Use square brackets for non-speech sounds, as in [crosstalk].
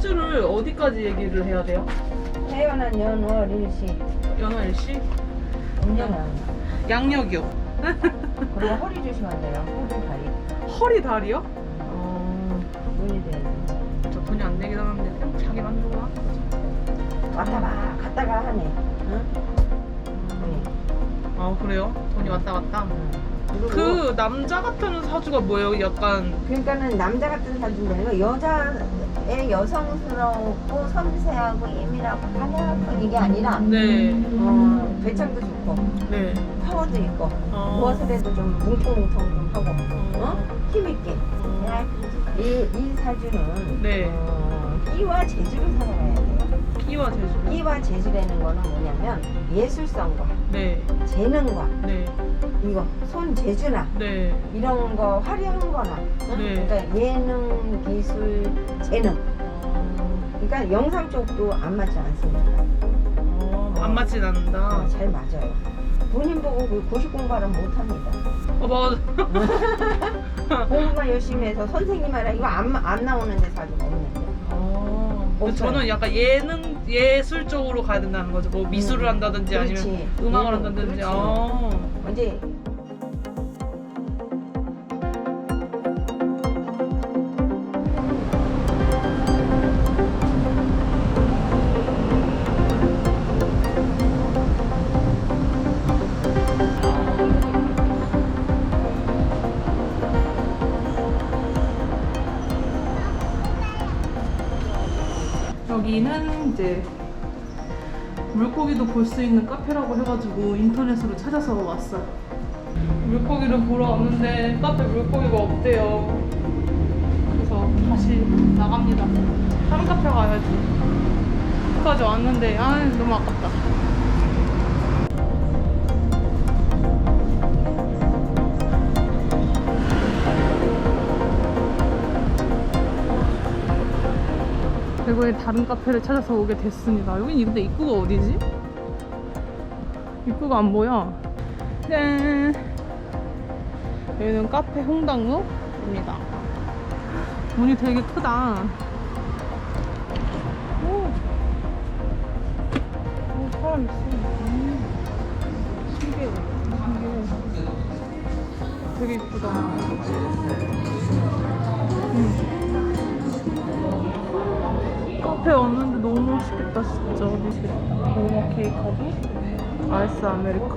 사주를 어디까지 얘기를 해야 돼요? 태어난 연월 일시 연하 일시? 운명은 양력이요. [laughs] 그리고 허리 조심하면 돼요. 허리 다리. 허리 다리요? 어, 돈이 돼. 저 돈이 안 내긴 하는데 그냥 자기 하는 거죠. 왔다 가 갔다가 하네. 응? 돈이. 아 그래요? 돈이 왔다 갔다. 응. 그리고 그 남자 같은 사주가 뭐예요? 약간 그러니까는 남자 같은 사주가 아니고 여자의 여성스럽고 섬세하고 예민하고 가냘픈 이게 아니라 네, 어, 배짱도 좋고 네. 파워도 있고 어. 무엇을 해도 좀 뭉텅뭉텅 좀 하고 어? 힘 있게. 어. 이, 이 사주는 네. 어, 끼와 재주를 살아가야 돼요. 끼와 재주. 끼와 재주라는 거는 뭐냐면 예술성과 네, 재능과 네, 이거 손 재주나 네. 이런 거 화려한 거나 응? 네. 그러니까 예능, 기술, 재능 그러니까 영상 쪽도 안 맞지 않습니다. 어, 안 맞진 않는다. 어, 잘 맞아요. 본인 보고 그 고시 공부하면 못합니다. 어, 맞아. [laughs] 공부만 열심히 해서 선생님 하라 이거 안, 안 나오는데 사주가 없는데. 어, 없어요. 저는 약간 예능 예술 쪽으로 가야 된다는 거죠. 뭐 미술을 음, 한다든지 그렇지. 아니면 음악을 한다든지. 그렇지. 아. 이제 여기는 이제 물고기도 볼 수 있는 카페라고 해가지고 인터넷으로 찾아서 왔어요. 물고기를 보러 왔는데 카페 물고기가 없대요. 그래서 다시 나갑니다. 다른 카페 가야지. 여기까지 왔는데 아 너무 아깝다. 대구의 다른 카페를 찾아서 오게 됐습니다. 여긴 근데 입구가 어디지? 입구가 안 보여. 짠. 여기는 카페 홍당무입니다. 문이 되게 크다. 오. 오, 사람 있어. 음. 신기해. 신기해. 되게 이쁘다. 음. Türkiye kabul. Aysa Amerika.